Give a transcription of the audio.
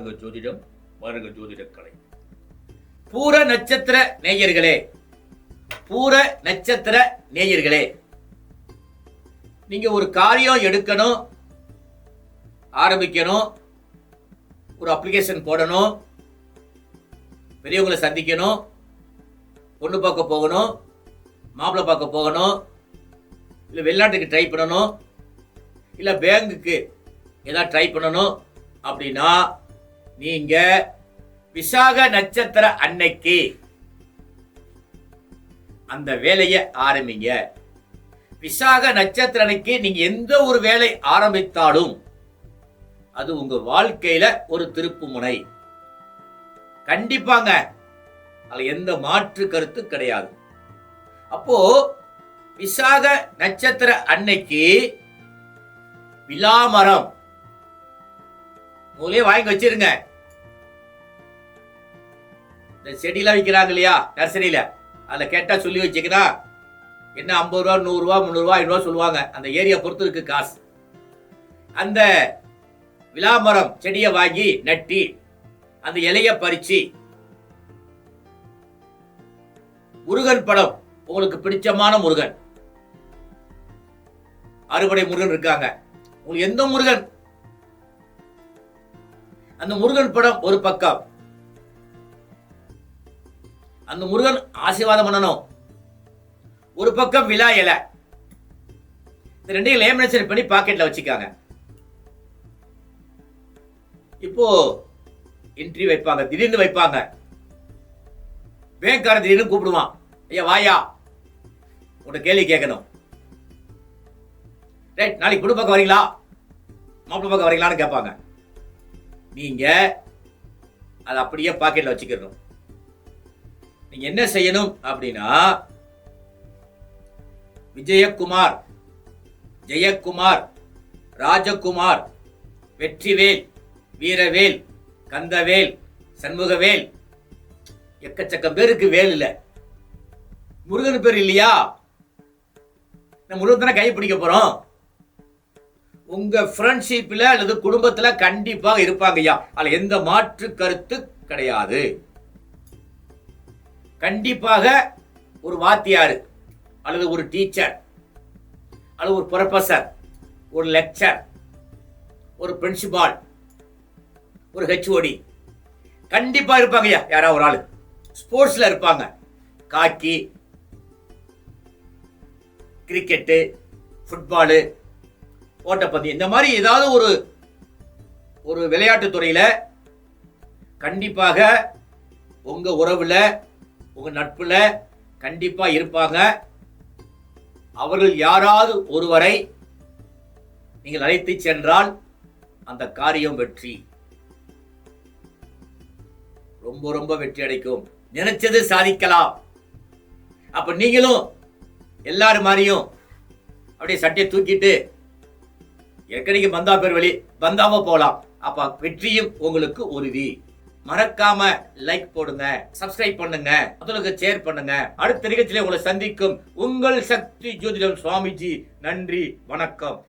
ஜோதிடம் மருக ஜோதிடக்கலை. பூர நட்சத்திர நேயர்களே பூர நட்சத்திர நேயர்களே நீங்க ஒரு காரியம் எடுக்கணும் ஆரம்பிக்கணும் ஒரு அப்ளிகேஷன் போடணும் பெரியவங்களை சந்திக்கணும் பொண்ணு பார்க்க போகணும் மாப்பிள்ளை பார்க்க போகணும் இல்லை வெளிநாட்டுக்கு ட்ரை பண்ணணும் இல்லை பேங்குக்கு ஏதாவது ட்ரை பண்ணணும் அப்படின்னா நீங்க விசாக நட்சத்திர அன்னைக்கு அந்த வேலையை ஆரம்பிங்க. விசாக நட்சத்திர அன்னைக்கு நீங்க எந்த ஒரு வேலை ஆரம்பித்தாலும் அது உங்க வாழ்க்கையில ஒரு திருப்பு முனை. கண்டிப்பாங்க. அதுல எந்த மாற்று கருத்து கிடையாது. அப்போ விசாக நட்சத்திர அன்னைக்கு விலாமரம் மூலையே வாங்கி வச்சிருங்க. இந்த செடியெல்லாம் விற்கிறாங்க இல்லையா? நர்சரியில. அதில் கேட்டால் சொல்லி வச்சுக்கிறா என்ன ஐம்பது ரூபா நூறுரூவா முந்நூறுரூவா ஐநூறுவா சொல்லுவாங்க. அந்த ஏரியா பொறுத்து இருக்கு காசு. அந்த விலாமரம் செடியை வாங்கி நட்டி அந்த இலைய பறிச்சு முருகன் படம். உங்களுக்கு பிடிச்சமான முருகன். அறுபடை முருகன் இருக்காங்க. உங்களுக்கு எந்த முருகன்? அந்த முருகன் படம் ஒரு பக்கம். அந்த முருகன் ஆசீர்வாதம் பண்ணணும். ஒரு பக்கம் விழா இலை. இந்த ரெண்டையும் லேமினேஷன் பண்ணி பாக்கெட்ல வச்சுக்காங்க. இப்போ என்ட்ரி வைப்பாங்க. திடீர்னு வைப்பாங்க. பேங்க்காரன் திடீர்னு கூப்பிடுவான். ஐயா வாயா. உன்கிட்ட கேள்வி கேட்கணும். ரைட் நாளைக்கு குடு பக்கம் வரீங்களா? மாப்பிள்ள பக்கம் வரீங்களான்னு கேட்பாங்க. நீங்கள் அதை அப்படியே பாக்கெட்டில் வச்சுக்கிறணும் நீங்கள் என்ன செய்யணும் அப்படின்னா விஜயகுமார் ஜெயக்குமார் ராஜகுமார் வெற்றிவேல் வீரவேல் கந்தவேல் சண்முகவேல் எக்கச்சக்கம் பேருக்கு வேல் இல்லை. முருகன் பேர் இல்லையா? நம்ம முருகன் தானே கை பிடிக்க போகிறோம் உங்க ஃப்ரெண்ட்ஷிப்ல அல்லது குடும்பத்துல கண்டிப்பாக இருப்பாங்க ஐயா அதில் எந்த மாற்று கருத்து கிடையாது. கண்டிப்பாக ஒரு வாத்தியார் அல்லது ஒரு டீச்சர் அல்லது ஒரு ப்ரொஃபசர் ஒரு லெக்சர் ஒரு பிரின்சிபால் ஒரு ஹெச்ஓடி கண்டிப்பாக இருப்பாங்க ஐயா யாராவது ஒரு ஆள். ஸ்போர்ட்ஸில் இருப்பாங்க. காக்கி கிரிக்கெட்டு ஃபுட்பாலு ஓட்டப்பந்தயம் இந்த மாதிரி ஏதாவது ஒரு ஒரு விளையாட்டுத்துறையில் கண்டிப்பாக உங்கள் உறவில் உங்கள் நட்பில் கண்டிப்பாக இருப்பாங்க. அவர்கள் யாராவது ஒருவரை நீங்கள் அழைத்து சென்றால் அந்த காரியம் வெற்றி. ரொம்ப ரொம்ப வெற்றி அடைக்கும். நினைச்சது சாதிக்கலாம். அப்ப நீங்களும் எல்லாரும் மாதிரியும் அப்படியே சட்டையை தூக்கிட்டு ஏற்கனவே பந்தா பேர் வழி பந்தாவ போலாம். அப்ப வெற்றியும் உங்களுக்கு உறுதி. மறக்காம லைக் போடுங்க சப்ஸ்கிரைப் பண்ணுங்க அதுலக்கு ஷேர் பண்ணுங்க. அடுத்த நிகழ்ச்சியில உங்களை சந்திக்கும் உங்கள் சக்தி ஜோதிடம் சுவாமிஜி. நன்றி வணக்கம்.